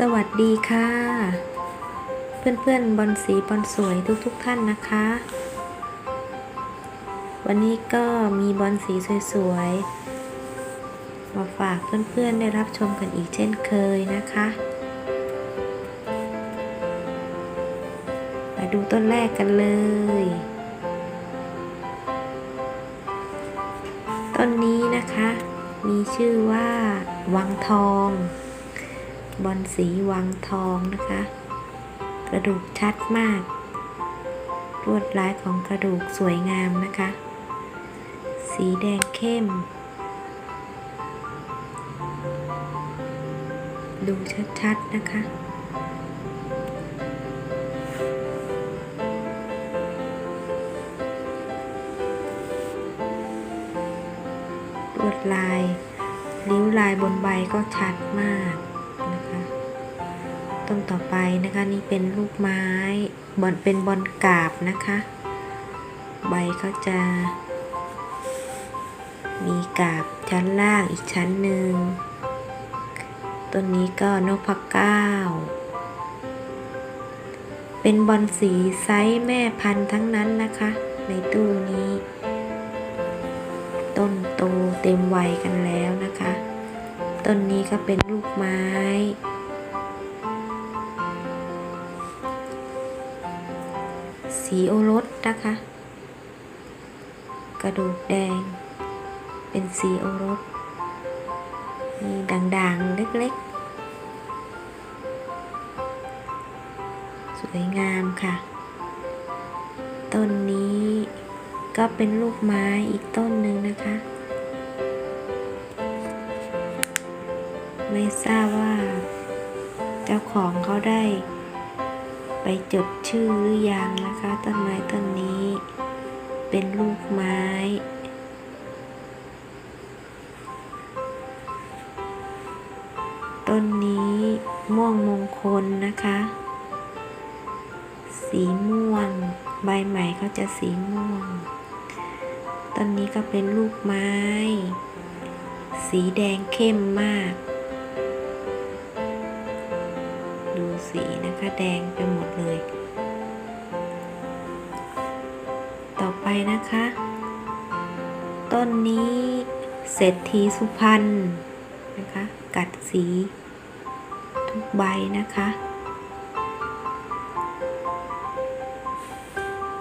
สวัสดีค่ะ เพื่อนๆบอลสีบอลสวยทุกๆทท่านนะคะ วันนี้ก็มีบอลสีสวยๆ มาฝากเพื่อนๆได้รับชมกันอีกเช่นเคยนะคะ มาดูต้นแรกกันเลย ต้นนี้นะคะ มีชื่อว่า วังทอง บอลสีวังทองนะคะ กระดูกชัดมากลวดลายของกระดูกสวยงามนะคะ สีแดงเข้ม ดูชัดๆนะคะลวดลายริ้วลายบนใบก็ชัดมาก ต้นต่อไปนะคะ นี่เป็นลูกไม้บอลเป็นบอลกาบนะคะ ใบเขาจะ มีกาบชั้นล่างอีกชั้นหนึ่งต้นนี้ก็นกพักเก้าเป็นบอลสีไซส์แม่พันธุ์ทั้งนั้นนะคะ ในตู้นี้ ต้นโตเต็มวัยกันแล้วนะคะ ต้นนี้ก็เป็นลูกไม้ สีโอรสนะคะ กระดูกแดง เป็นสีโอรสมีด่างๆ เล็กๆ สวยงามค่ะ ต้นนี้ก็เป็นลูกไม้อีกต้นหนึ่งนะคะ จดชื่อหรือยังนะคะต้นไม้ต้นนี้ เป็นลูกไม้ต้นนี้ม่วงมงคลนะคะ สีม่วง ใบใหม่เขาจะสีม่วง ต้นนี้ก็เป็นลูกไม้ สีแดงเข้มมาก ดูสี นะแดงไปหมดเลย ต่อไปนะคะ ต้นนี้เศรษฐีสุพรรณนะคะ กัดสีทุกใบนะคะ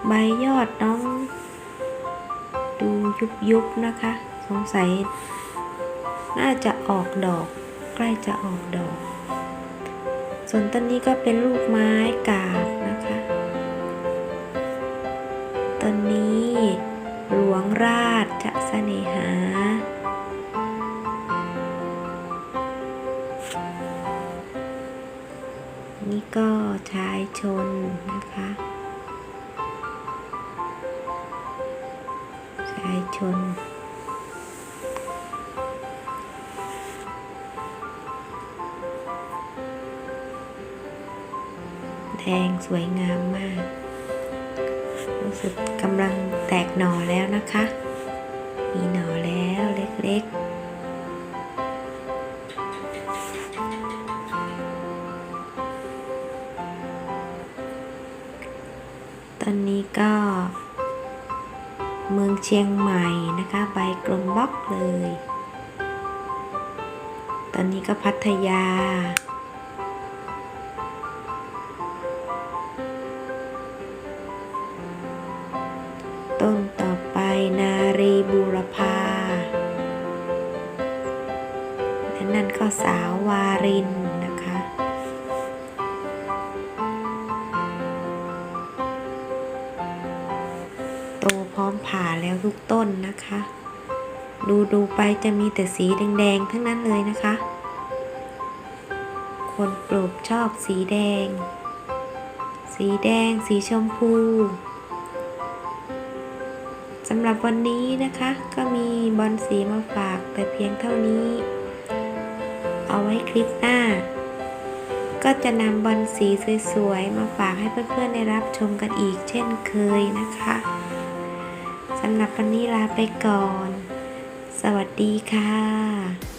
ใบยอดน้อง ดูยุบยุบๆนะคะ สงสัย น่าจะออกดอก ใกล้จะออกดอก ส่วนต้นนี้ก็เป็นลูกไม้กาบนะคะต้นนี้หลวงราชจะเสน่หา นี่ก็ชายชนนะคะชายชน แดงสวยงามมาก รู้สึกกำลังแตกหน่อแล้วนะคะ มีหน่อแล้วเล็กๆตอนนี้ก็ เมืองเชียงใหม่นะคะ ใบกลมบล็อกเลย ตอนนี้ก็พัทยา รีบูรพาและนั่นก็สาววารินนะคะ โตพร้อมผ่าแล้วทุกต้นนะคะ ดูดูไปจะมีแต่สีแดงๆ ทั้งนั้นเลยนะคะ คนปลูกชอบสีแดง สีแดง สีชมพูำหรับวันนี้นะคะ ก็มีบอลสีมาฝากแต่เพียงเท่านี้ เอาไว้คลิปหน้า ก็จะนำบอลสีสวยๆ มาฝากให้เพื่อนๆได้รับชมกันอีกเช่นเคยนะคะสำหรับวันนี้ลาไปก่อน สวัสดีค่ะ